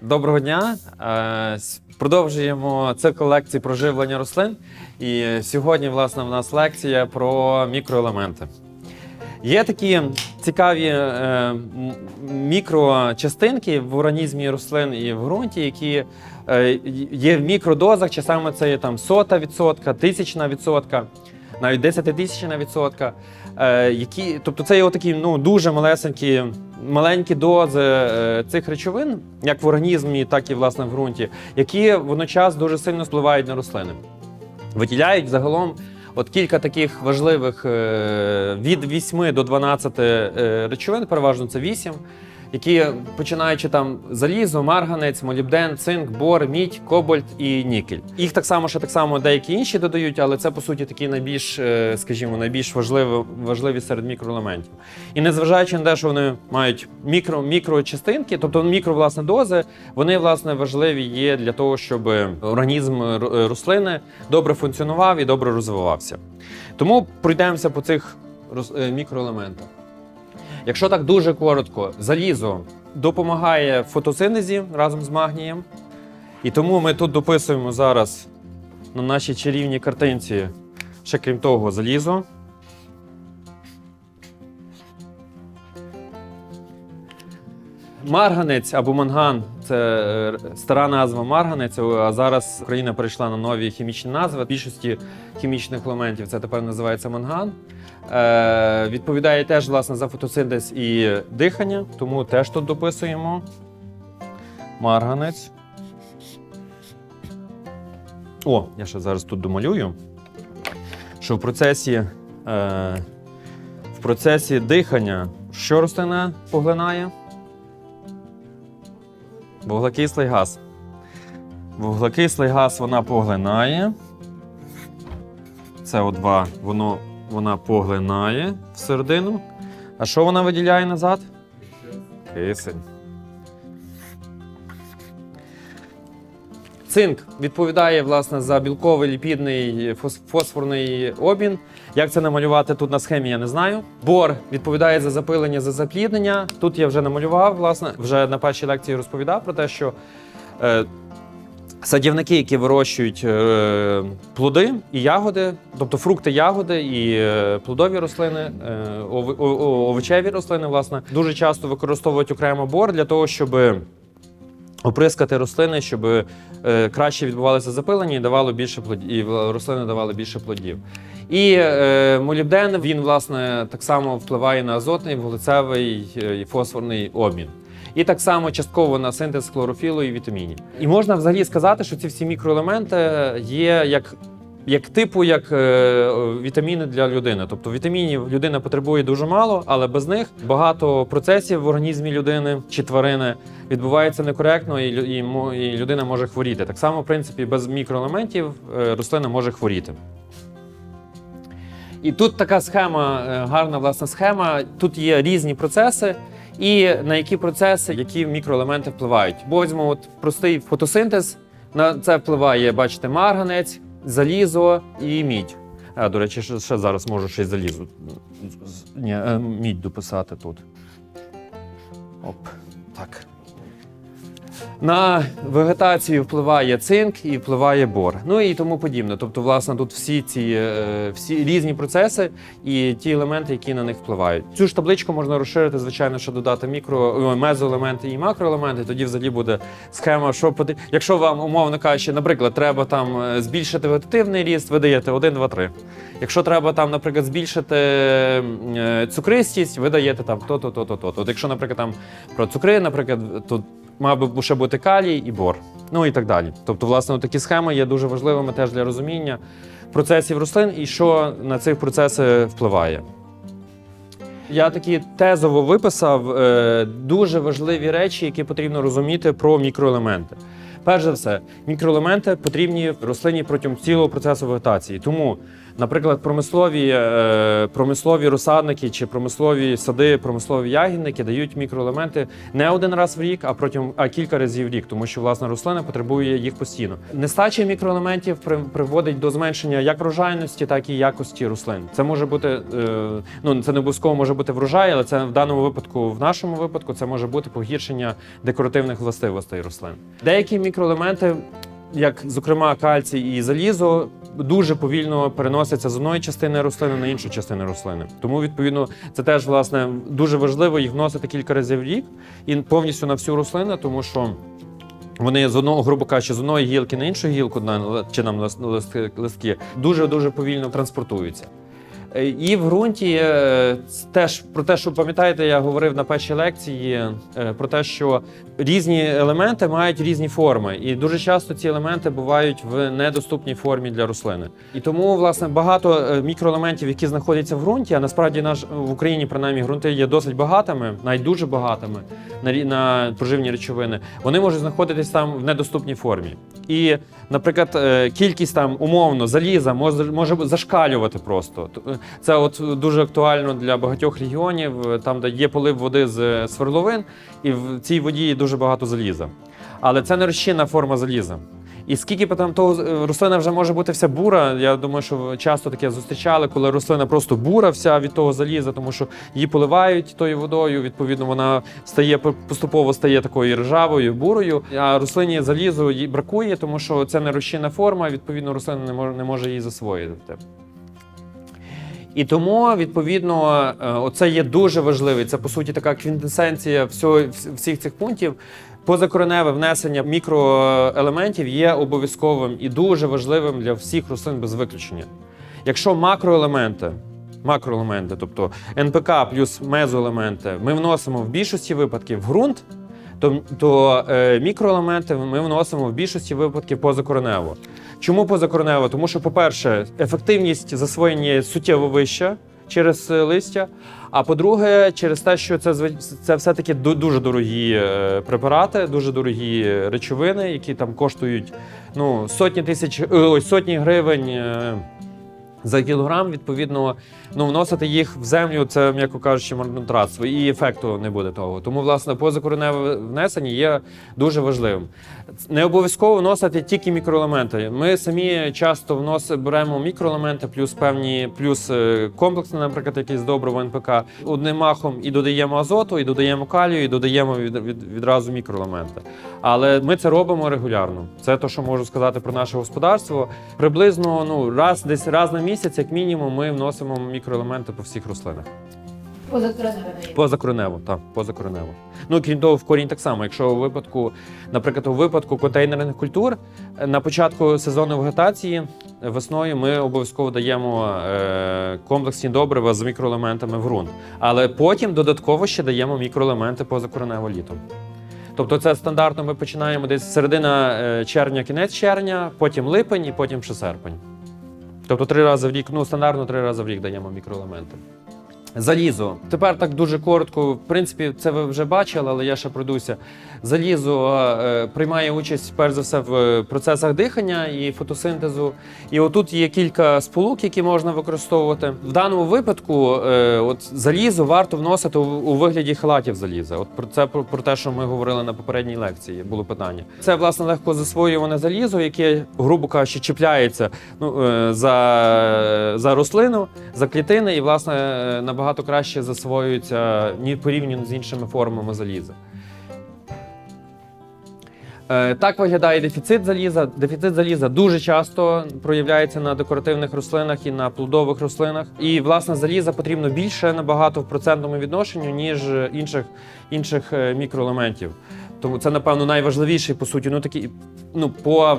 Доброго дня. Е, Продовжуємо цикл лекцій про живлення рослин. І сьогодні, власне, в нас лекція про мікроелементи. Є такі цікаві е, мікрочастинки в організмі рослин і в ґрунті, які е, є в мікродозах, часами це є там сота відсотка, тисячна відсотка, навіть десятитисячна відсотка. Е, які, тобто це є такі ну, дуже малесенькі, маленькі дози е, цих речовин, як в організмі, так і власне в ґрунті, які водночас дуже сильно впливають на рослини. Виділяють загалом от кілька таких важливих е, від 8 до 12 е, речовин, переважно це 8, які починаючи там залізо, марганець, молібден, цинк, бор, мідь, кобальт і нікель. Їх так само, ще так само деякі інші додають, але це по суті такі найбільш, е, скажімо, найбільш важливі, важливі серед мікроелементів. І незважаючи на те, що вони мають мікро, мікрочастинки, тобто мікро власне дози, вони власне важливі є для того, щоб організм е, ро- рослини добре функціонував і добре розвивався. Тому пройдемося по цих е, мікроелементах. Якщо так дуже коротко, залізо допомагає фотосинтезі разом з магнієм. І тому ми тут дописуємо зараз на нашій чарівній картинці, ще крім того, залізо. Марганець або манган це е, стара назва марганець, а зараз Україна перейшла на нові хімічні назви. Більшості хімічних елементів це тепер називається манган. Е, відповідає теж власне за фотосинтез і дихання, тому теж тут дописуємо. Марганець. О, я ще зараз тут домалюю, що в процесі, е, в процесі дихання що рослина поглинає? Вуглекислий газ. Вуглекислий газ вона поглинає. СО2 воно, вона поглинає всередину. А що вона виділяє назад? Кисень. Цинк відповідає власне за білковий ліпідний фосфорний обмін. Як це намалювати тут на схемі, я не знаю. Бор відповідає за запилення, за запліднення. Тут я вже намалював, власне, вже на першій лекції розповідав про те, що е, садівники, які вирощують е, плоди і ягоди, тобто фрукти, ягоди і е, плодові рослини, е, овочеві рослини, власне, дуже часто використовують окремо бор для того, щоб оприскати рослини, щоб е, краще відбувалося запилення і давало більше плодів, і рослини давали більше плодів. І е, молібден він власне так само впливає на азотний, вуглецевий е, і фосфорний обмін. І так само частково на синтез хлорофілу і вітамінів. І можна взагалі сказати, що ці всі мікроелементи є як, як типу, як е, вітаміни для людини. Тобто вітамінів людина потребує дуже мало, але без них багато процесів в організмі людини чи тварини відбувається некоректно, і, і, і людина може хворіти. Так само, в принципі, без мікроелементів е, рослина може хворіти. І тут така схема, е, гарна власна схема. Тут є різні процеси, і на які процеси, які мікроелементи впливають. Бо візьмемо от простий фотосинтез. На це впливає, бачите, марганець, залізо і мідь. А, до речі, ще, зараз можу ще й залізо. Ні, е, мідь дописати тут. Оп, так. На вегетацію впливає цинк і впливає бор. Ну і тому подібне. Тобто, власне, тут всі ці е, всі різні процеси і ті елементи, які на них впливають. Цю ж табличку можна розширити, звичайно, що додати мікро мезоелементи і макроелементи. Тоді взагалі буде схема, що поти- Якщо вам, умовно кажучи, наприклад, треба там е, збільшити вегетативний ріст, ви даєте 1, 2, 3. Якщо треба там, наприклад, збільшити е, цукристість, ви даєте там то-то, то-то, то-то. От якщо, наприклад, там про цукри, наприклад, то мав би ще бути калій і бор. Ну і так далі. Тобто, власне, такі схеми є дуже важливими теж для розуміння процесів рослин і що на цих процеси впливає. Я такі тезово виписав е, дуже важливі речі, які потрібно розуміти про мікроелементи. Перш за все, мікроелементи потрібні рослині протягом цілого процесу вегетації. Тому Наприклад, промислові, е, промислові розсадники чи промислові сади, промислові ягідники дають мікроелементи не один раз в рік, а протягом а кілька разів в рік, тому що власна рослина потребує їх постійно. Нестача мікроелементів приводить до зменшення як врожайності, так і якості рослин. Це може бути е, ну це не обов'язково може бути врожай, але це в даному випадку, в нашому випадку, це може бути погіршення декоративних властивостей рослин. Деякі мікроелементи як зокрема кальцій і залізо, дуже повільно переносяться з одної частини рослини на іншу частину рослини. Тому, відповідно, це теж власне дуже важливо їх вносити кілька разів в рік і повністю на всю рослину, тому що. Вони з одного, грубо кажучи, з одної гілки на іншу гілку на чи нам лист- листки, листки дуже дуже повільно транспортуються. Е, І в ґрунті е, теж про те, що пам'ятаєте, я говорив на першій лекції е, про те, що різні елементи мають різні форми, і дуже часто ці елементи бувають в недоступній формі для рослини. І тому, власне, багато мікроелементів, які знаходяться в ґрунті, а насправді наш в Україні принаймні ґрунти є досить багатими, навіть дуже багатими на, на поживні речовини. Вони можуть знаходитись там в недоступній формі. І, наприклад, е, кількість там умовно заліза може, може зашкалювати просто. Е, Це от дуже актуально для багатьох регіонів, е, там, де є полив води з свердловин, і в цій воді дуже багато заліза. Але це не розчинна форма заліза. І скільки там того е, рослина вже може бути вся бура. Я думаю, що часто таке зустрічали, коли рослина просто бура вся від того заліза, тому що її поливають тою водою. Відповідно, вона стає поступово стає такою ржавою, бурою. А рослині залізу їй бракує, тому що це нерозчинна форма. Відповідно, рослина не може не може її засвоїти. І тому, відповідно, е, оце є дуже важливий. Це по суті така квінтесенція всього, всіх цих пунктів. Позакореневе внесення мікроелементів є обов'язковим і дуже важливим для всіх рослин без виключення. Якщо макроелементи, макроелементи, тобто НПК плюс мезоелементи, ми вносимо в більшості випадків в ґрунт, то, то е, мікроелементи ми вносимо в більшості випадків позакоренево. Чому позакоренево? Тому що, по-перше, ефективність засвоєння суттєво вища через е, листя. А по-друге, через те, що це це все-таки ду- дуже дорогі е, препарати, дуже дорогі речовини, які там коштують ну, сотні тисяч, ось ой, сотні гривень. е, За кілограм, відповідно, ну вносити їх в землю, це, м'яко кажучи, марнотратство, і ефекту не буде того. Тому, власне, позакореневе внесення є дуже важливим. Не обов'язково вносити тільки мікроелементи. Ми самі часто вносимо, беремо мікроелементи, плюс певні, плюс е, комплексне, наприклад, якесь добриво НПК, одним махом і додаємо азоту, і додаємо калію, і додаємо від, від, відразу мікроелементи. Але ми це робимо регулярно. Це те, що можу сказати про наше господарство. Приблизно ну раз десь раз на місяць, як мінімум, ми вносимо мікроелементи по всіх рослинах. Позакореневий. Позакоренево, так, позакоренево. Ну крім того, в корінь так само. Якщо у випадку, наприклад, у випадку контейнерних культур е, на початку сезону вегетації весною ми обов'язково даємо е, комплексні добрива з мікроелементами в ґрунт. Але потім додатково ще даємо мікроелементи позакоренево літом. Тобто це стандартно ми починаємо десь середина е, червня, кінець червня, потім липень і потім ще серпень. Тобто три рази в рік, ну стандартно три рази в рік даємо мікроелементи. Залізо. Тепер так дуже коротко. В принципі, це ви вже бачили, але я ще пройдуся. Залізо е, приймає участь перш за все в процесах дихання і фотосинтезу. І отут є кілька сполук, які можна використовувати. В даному випадку, е, от залізо варто вносити у, у вигляді халатів заліза. От про це про, про те, що ми говорили на попередній лекції, було питання. Це власне легко засвоюване залізо, яке, грубо кажучи, чіпляється ну, е, за, за рослину, за клітини, і власне е, набагато краще засвоюється ні порівняно з іншими формами заліза. Е, Так виглядає дефіцит заліза. Дефіцит заліза дуже часто проявляється на декоративних рослинах і на плодових рослинах. І власне заліза потрібно більше набагато в процентному відношенню, ніж інших, інших е, мікроелементів. Тому це, напевно, найважливіший по суті. Ну такі ну по,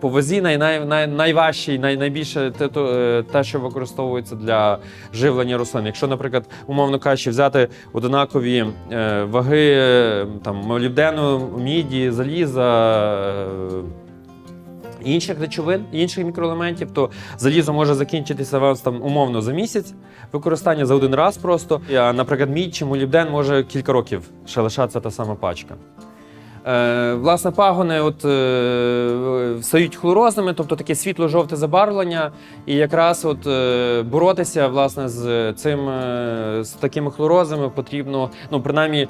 по вазі най, най, най, найважчий, най, найбільше те, то, е, те, що використовується для живлення рослин. Якщо, наприклад, умовно кажучи, взяти одинакові е, ваги е, там молібдену, міді, заліза. е, Інших речовин, інших мікроелементів, то залізо може закінчитися вас там умовно за місяць використання за один раз просто. А, наприклад, мідь чи молібден може кілька років ще лишатися та сама пачка. Е, власне, пагони от, е, стають хлорозними, тобто таке світло-жовте забарвлення. І якраз от, е, боротися власне, з цим е, з такими хлорозами потрібно, ну, принаймні,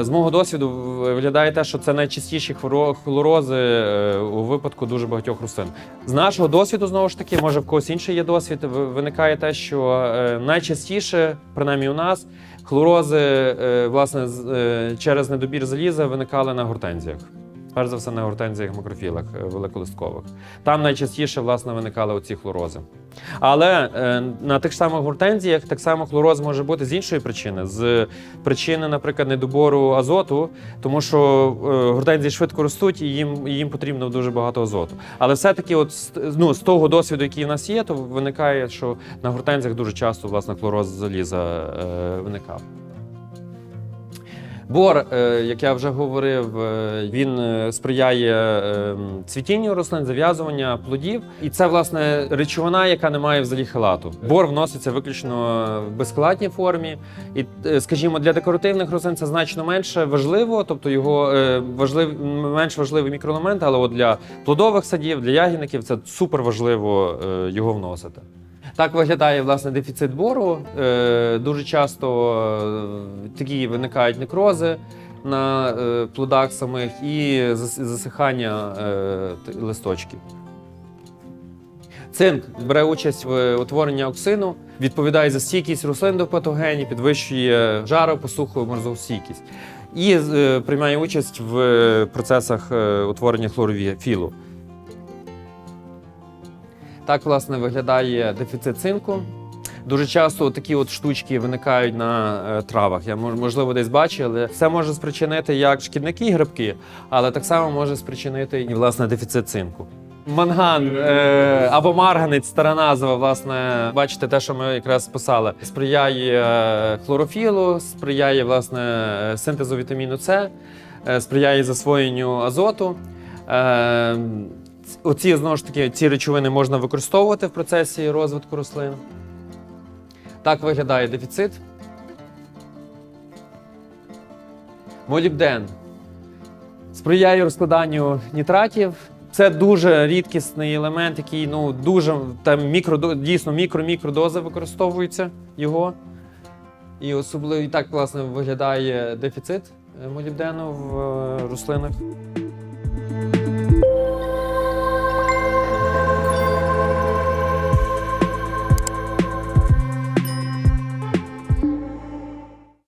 з мого досвіду виглядає те, що це найчастіші хлорози у випадку дуже багатьох рослин. З нашого досвіду, знову ж таки, може в когось інший є досвід, виникає те, що найчастіше, принаймні у нас, хлорози е, власне, е, через недобір заліза виникали на гортензіях. Перш за все на гортензіях макрофілах е, великолисткових. Там найчастіше власне виникали оці хлорози. Але е, на тих самих гортензіях так само хлороз може бути з іншої причини, з причини, наприклад, недобору азоту, тому що е, гортензії швидко ростуть і їм, їм потрібно дуже багато азоту. Але все-таки, от ну, з того досвіду, який в нас є, то виникає, що на гортензіях дуже часто власне хлороз заліза е, виникав. Бор, е, як я вже говорив, е, він е, сприяє цвітінню рослин, зав'язування плодів. І це, власне, речовина, яка не має взагалі хелату. Бор вноситься виключно в безхелатній формі. І, скажімо, для декоративних рослин це значно менше важливо, тобто його важлив, менш важливий мікроелемент, але от для плодових садів, для ягідників це супер важливо його вносити. Так виглядає власне дефіцит бору. Е, дуже часто е, такі виникають некрози на е, плодах самих і засихання листочків. Цинк бере участь в утворенні оксину, відповідає за стійкість рослин до патогенів, підвищує жару, посуху, морозостійкість. І приймає участь в процесах утворення хлорофілу. Так, власне, виглядає дефіцит цинку. Дуже часто такі от штучки виникають на е, травах. Я можливо десь бачив, але це може спричинити як шкідники і грибки, але так само може спричинити і власне дефіцит цинку. Манган е, або марганець, стара назва, власне, бачите, те, що ми якраз писали, сприяє е, хлорофілу, сприяє власне е, синтезу вітаміну С, сприяє засвоєнню азоту. Оці знову ж таки ці речовини можна використовувати в процесі розвитку рослин. Так виглядає дефіцит. Молібден сприяє розкладанню нітратів. Це дуже рідкісний елемент, який ну дуже там мікро дійсно мікро-мікродози використовуються його. І особливо і так власне виглядає дефіцит е, молібдену в е, рослинах.